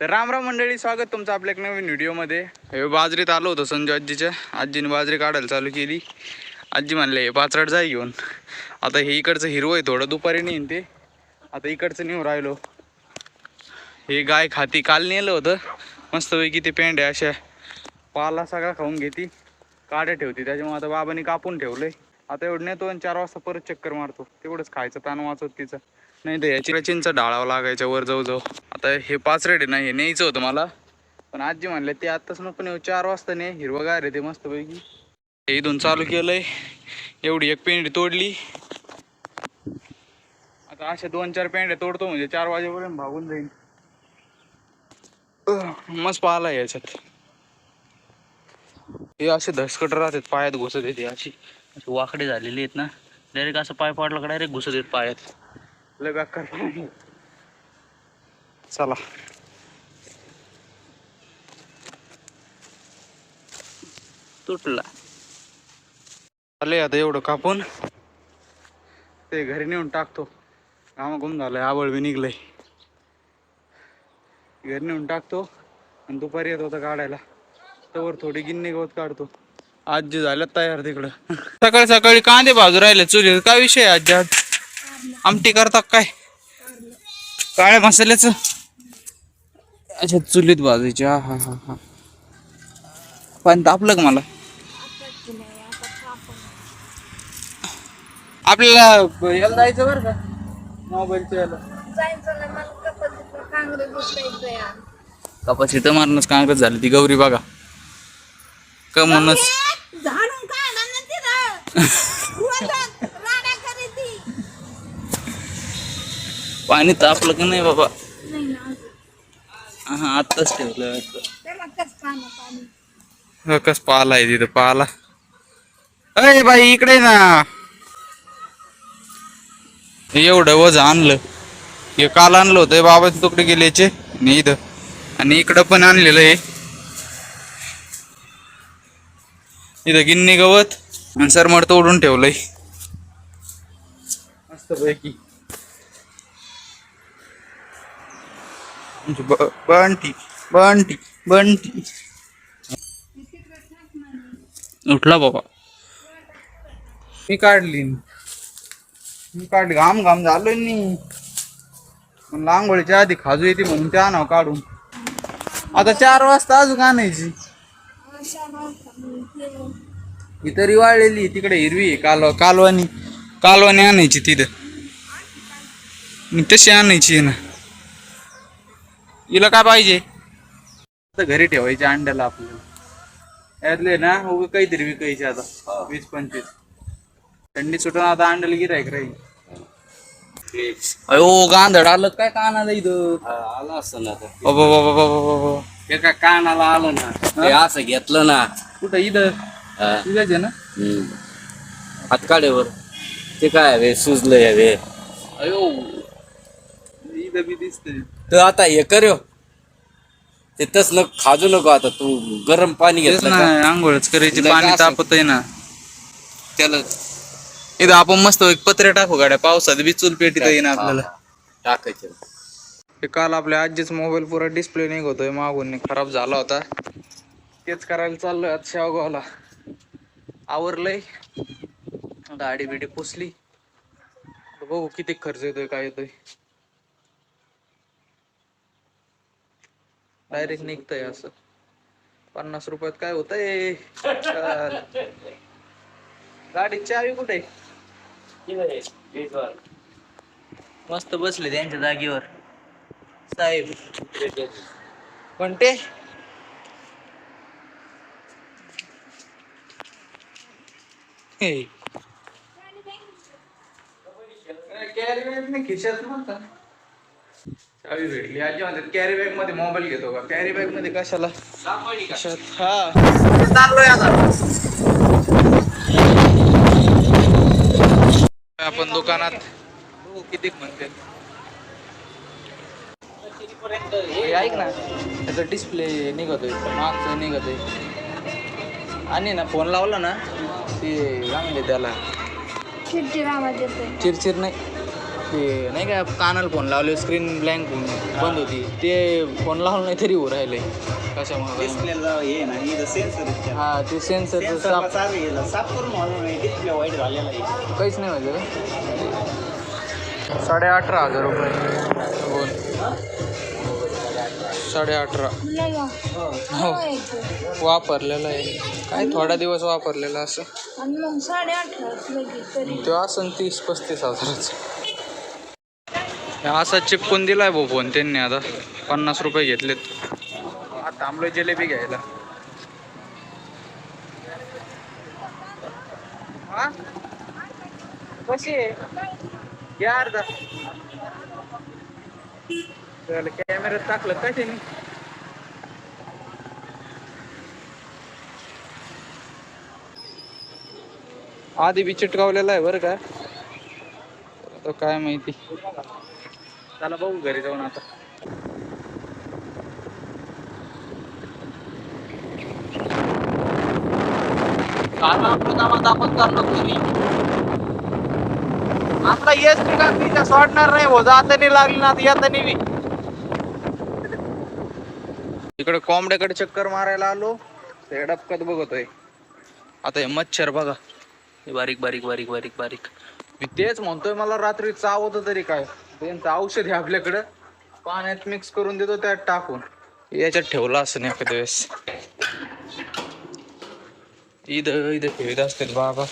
तर राम राम मंडळी स्वागत तुमचं आपल्या एक नवीन व्हिडिओमध्ये. हे बाजरीत आलो होतो संजू आजीच्या. आजीने बाजरी काढायला चालू केली. आजी म्हणले हे पाचराट जाय घेऊन. आता हे इकडचं हिरवं आहे थोडं दुपारी नेईन ते. आता इकडचं नेऊ राहिलो. हे गाय खाती काल नेलं होतं. मस्तपैकी ते पेंड्या अशा पाला सगळा खाऊन घेती. काड्या ठेवती त्याच्यामुळे आता बाबांनी कापून ठेवलं आहे आता एवढं नेतो आणि चार वाजता परत चक्कर मारतो. तेवढंच खायचं ताण वाचवत तिचं. नाही तर याची चिंच डाळावं लागायच्या वर जाऊ जाऊ. आता हे पाच रेड नाही हे न्यायचं होतं मला. पण आजी म्हणले ते आत्ताच नको पण चार वाजता ने. हिरवगार आहे ते मस्तपैकी. हे इथून चालू केलंय. एवढी एक पेंडी तोडली. आता अशा दोन चार पेंड्या तोडतो म्हणजे चार वाजेपर्यंत भागून जाईल. मस्त पाहिला याच्यात. हे असे धसकट राहतात पायात घुसत येते अशी. अशी वाकडे झालेली आहेत ना. डायरेक्ट असं पाय पाडला का डायरेक्ट घुसत येत पायात. लय पाय. चला. तुटला. आले आता एवढं कापून. ते घरी नेऊन टाकतो. कामा गुम झालंय आबळ बी निघलंय. घरी नेऊन टाकतो आणि दुपारी येत होता काढायला. तवर थोडी गिन्नी गवत काढतो. आजी झाल्या तयार तिकडं. सकाळी सकाळी कांदे बाजू राहिले चुलीत. काय विषय आहे आज आज? आमटी करतात काय? काळ्या मसाल्याच? अच्छा चुलीत भाजायची. हा हा हा हा. पण तापलं का मला? आपल्याला याला जायचं बरं का? मोबाईलच्या याला. कपाशी तर मारणच काँग्रेस झाली ती गौरी बघा. का म्हणूनच काढा ना तिथं रोजात राड्या करीती. पाणी तापलं का नाही बाबा? नाही ना अजून. हा आत्ताच ठेवलं. कस पाला आहे तिथं पाला. अरे बाई इकडे ना. एवढं वज आणलं. हे काल आणलं होतं बाबाचे तुकडे गेल्याचे आणि इथं. आणि इकडं पण आणलेलं आहे. इथं गिन्नी गवत आणि सरमड तोडून ठेवलंय. मस्त पैकी ब- बंटी बंटी बंटी. उठला बाबा. मी काढली. मी काढली. घाम घाम झालोय नी. पण आंघोळीच्या आधी खाजू येते म्हणून त्या नाव काढून. आता चार वाजता अजून आणायची. ही तरी वाळलेली तिकडे हिरवी आहे कालवा कालवानी. कालवानी आणायची तिथं. तशी आणायची आहे ना. हिला काय पाहिजे? आता घरी ठेवायचे अंड्याला आपल्याला. यातले ना उगा काहीतरी विकायचे आता. वीस पंचवीस. थंडी सुटून आता अंड्याला गिरायक राहील. अयो गांधड आलं काय कानाला इथं? आलं असं ना बाबा बाबा बाबा बाबा ते काय कानाला आलं ना असं घेतलं ना. कुठं इथं? हा. तुझ्याच आहे ना? हम्म. ते काय हवे सुजलंय हवे अयो. इथं बी दिसतंय. तर आता हे कर. ते तस न खाजू नको आता तू गरम पाणी तेच घेतलं ना का? आंघोळच करायची पाणी असं- तापत आहे ना. त्याला इथं आपण मस्त एक पत्रे टाकू गाड्या पावसात बी चूल पेटीत येईन आपल्याला. टाकायचं. ते काल आपल्या आजीच मोबाईल पुरा डिस्प्ले निघतोय मागून खराब झाला होता. तेच करायला चाललोय आता शेवगावला. आवरलंय. गाडी बिडी पुसली. बघू किती खर्च येतोय काय येतोय. डायरेक्ट निघतंय असं. पन्नास रुपयात काय होतंय? गाडी गाडीची चावी कुठे? मस्त बसले त्यांच्या जागेवर. साहेब. कोणते? ते कॅरी बॅग नाही खिशात म्हणता चावी भेटली आजी म्हणतात कॅरी बॅगमध्ये मोबाईल घेतो का कॅरी बॅगमध्ये कशाला खिशात हा चाललोय आता आपण दुकानात बघू किती म्हणते. हे ऐक ना त्याचा डिस्प्ले निघतोय मागचं निघतोय. आणि ना फोन लावला ना ते चांगले त्याला. चिडचिड आवाज येतोय चिरचिर नाही. ते नाही का कानाला फोन लावले स्क्रीन ब्लँक होऊन बंद होती. ते फोन लावलं नाही तरी हो राहिले. कशामुळे? हे सेन्सर हा ते साफ आहे. काहीच नाही माझं साडे अठरा हजार रुपये. बोल. साडे अठरा नाही हो. वापरलेलं आहे. काय थोडा दिवस वापरलेला असं? आणि मग साडे अठरा लगेच तरी. तो असं तीस पस्तीस हजाराचा. असा चिपकून दिलाय भाऊ फोन त्यांनी आता. पन्नास रुपये घेतलेत. आता जिलेबी घ्यायला. हा? कशी आहे? अर्धा. कॅमेऱ्यात टाकलं काय आधी बी चिटकावलेला आहे बरं का. आता काय माहिती. चला बघू घरी जाऊन आता. आपलं आपण करलो घरी. आता येस का तिच्या सोडणार नाही हो जाता नाही लागली ना आता येता नाही बी. इकडे कोंबड्याकडे चक्कर मारायला आलो. ते डबकत बघतोय. आता हे मच्छर बघा. हे बारीक बारीक बारीक बारीक बारीक. मी तेच म्हणतोय मला रात्री चावत तरी काय? त्यांचं औषध आहे आपल्याकडं. पाण्यात मिक्स करून देतो त्यात टाकून. याच्यात ठेवलं असं नाही एखाद्या वेळेस. इथं इथं ठेवीत असतील बाबा.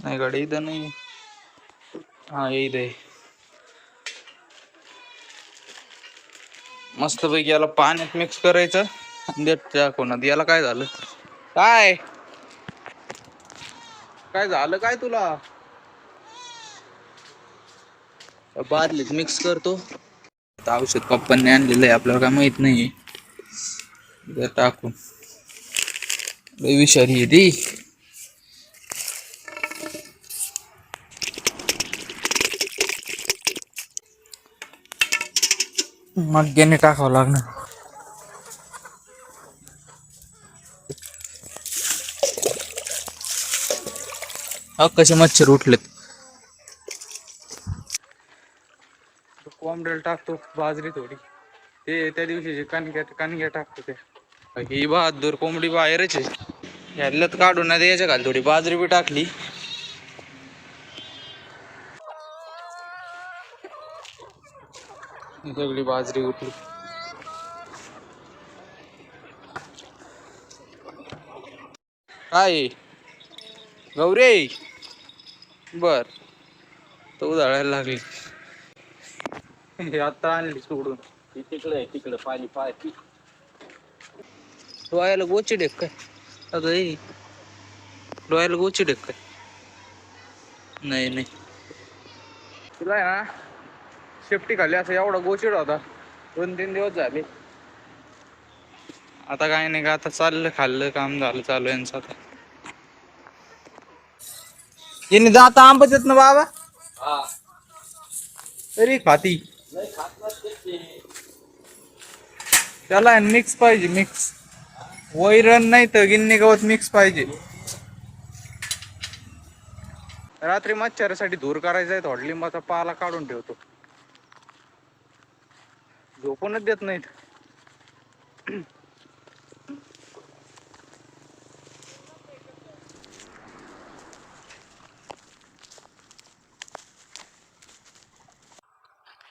नाही गाडी इथं नाही. हा हे इथं. आहे मस्तपैकी याला पाण्यात मिक्स करायचं आणि देत टाकून. याला काय झालं? काय? काय झालं काय तुला? बादलीत मिक्स करतो. आता औषध पप्पांनी आणलेलं आहे आपल्याला काय माहीत नाही टाकून. विषारी आहे ती. मग्याने टाकावं लागणार. अ कसे मच्छर उठलेत. कोंबड्याला टाकतो बाजरी थोडी. ते त्या दिवशीचे कणग्या कणग्या टाकतो ते. ही बहादूर कोंबडी बाहेरच आहे. यातल्यात काढून नाही याच्या खाली थोडी बाजरी बी टाकली. सगळी बाजरी उठली. काय? गौरी! बर. तो उधाळायला लागली. हे आता आणली सोडून. तिकडे आहे तिकडे पाणी पाणी डोळ्याला गोची डेक काय? अगं डोळ्याला गोची डेक काय? नाही नाही. तुला आहे ना शेफ्टी खाली असं एवढा गोचिड होता. दोन तीन दिवस झाले. आता काय नाही का आता चाललं खाल्लं काम झालं चालू यांचं आता. यांनी जात आंबत येत ना बाबा. तरी खाती. त्याला मिक्स पाहिजे मिक्स वैरण नाही तर गिन्नी गवत मिक्स पाहिजे. रात्री मच्छरासाठी धूर करायचा आहे थोडा लिंबाचा पाला काढून ठेवतो. झोपूनच देत नाहीत.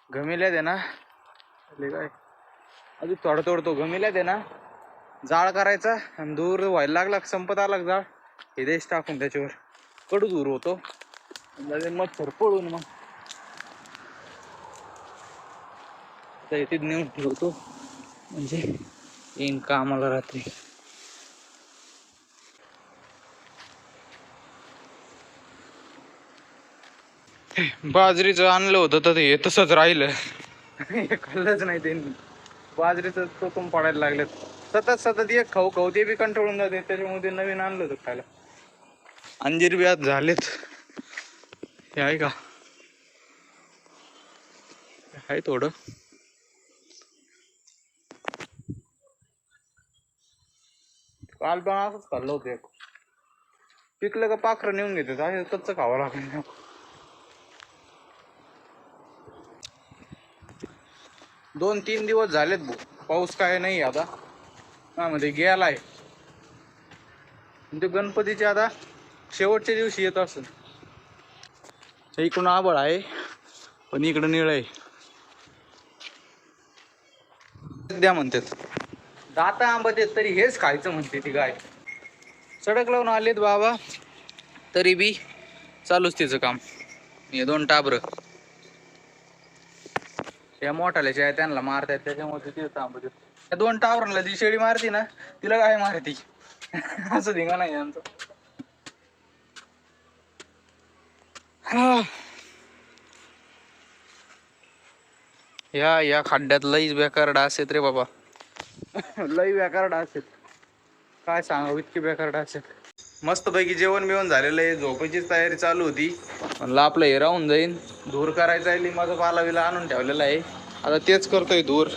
गमीला दे ना? ले काय? अजून थोडं तोडतो गमिल्या दे ना? जाळ करायचा आणि दूर व्हायला लागला संपत आला जाळ? हे देश टाकून त्याच्यावर. कडू दूर होतो. मच्छर पळून मग. तर नेऊन ठेवतो. म्हणजे येईन कामाला रात्री. बाजरीचं आणलं होतं तर हे तसंच राहिलं. हे खाल्लंच नाही त्यांनी. बाजरीचं तुटून पडायला लागलेत. सतत सतत एक खाऊ खाऊ ते बी कंटाळून जाते. त्याच्यामध्ये नवीन आणलं होतं खायला. अंजीर बी आज झालेत. हे आहे का? आहे थोडं. काल पण असंच खाल्लं होतं एक. पिकलं का पाखरं नेऊन घेते आहे खावं लागलं दोन तीन दिवस झालेत पाऊस काय नाही आता. हा मध्ये गेलाय. ते गणपतीचे आता शेवटच्या दिवशी येत असेल. तर इकडून आबळ आहे पण इकडं निळ आहे. द्या म्हणतात. दाता आंबत देत तरी हेच खायचं म्हणते ती गाय. सडक लावून आलेत बाबा. तरी बी चालूच तिचं काम. हे दोन टाबरं. या मोठाल्याच्या आहे त्यांना मारतायत त्याच्यामुळे तिथे थांबत त्या दोन टावरांना जी शेळी मारती ना तिला काय मारती? असं धिंगा नाही आमचं. हा. या या खड्ड्यात लईच बेकार डास आहेत रे बाबा. लई बेकार डास आहेत. काय सांगावं इतके बेकार डास आहेत. मस्तपैकी जेवण बिवण झालेलं आहे. झोपायचीच तयारी चालू होती. म्हणलं आपलं हे राहून जाईन. धूर करायचा आहे माझं पाला बिला आणून ठेवलेला आहे. आता तेच करतोय धूर.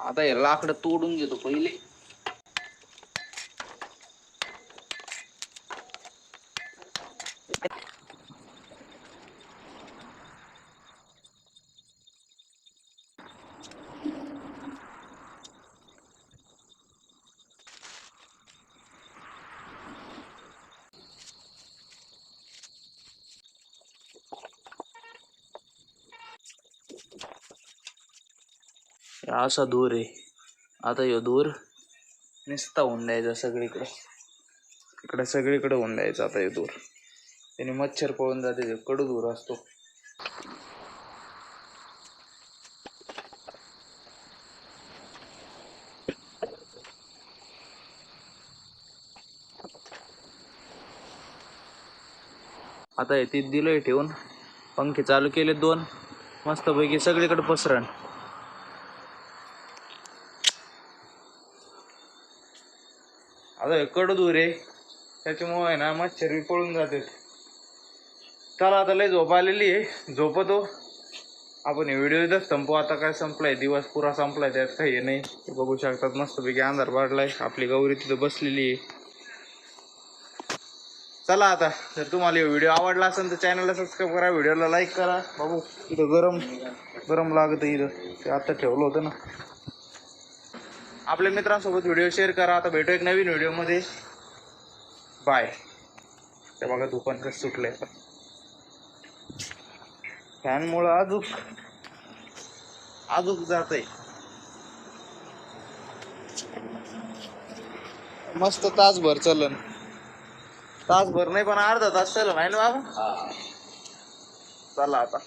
आता हे लाकडं तोडून घेतो पहिले. असा धूर आहे. आता ह्यो धूर नुसता होऊन द्यायचा सगळीकडे. इकडे सगळीकडे होऊन द्यायचा आता हे धूर त्याने मच्छर पळून जाते कडू धूर असतो. आता हे तीच दिलंय ठेवून. पंखे चालू केले दोन. मस्तपैकी सगळीकडे पसरण. आता दूर आहे. त्याच्यामुळे आहे ना मच्छर बी पळून जाते चला आता लय झोप आलेली आहे. झोपतो. आपण हे व्हिडिओ इथंच संपू आता काय संपलाय? दिवस पुरा संपलाय त्यात काही हे नाही. ते बघू शकतात मस्तपैकी अंधार पाडलाय आपली गौरी तिथं बसलेली आहे. चला आता जर तुम्हाला व्हिडिओ आवडला असेल तर चॅनलला सबस्क्राईब करा व्हिडिओला लाईक करा. बाबू इथं गरम गरम लागत इथं. ते आता ठेवलं होतं ना. आपल्या मित्रांसोबत व्हिडिओ शेअर करा. आता भेटू एक नवीन व्हिडिओमध्ये. बाय. ते बघा दुकान कसं सुटलंय फॅनमुळं अजूक अजूक जात आहे मस्त तासभर चलन. तासभर नाही पण अर्धा तास चलन आहे ना बाबा? चला आता.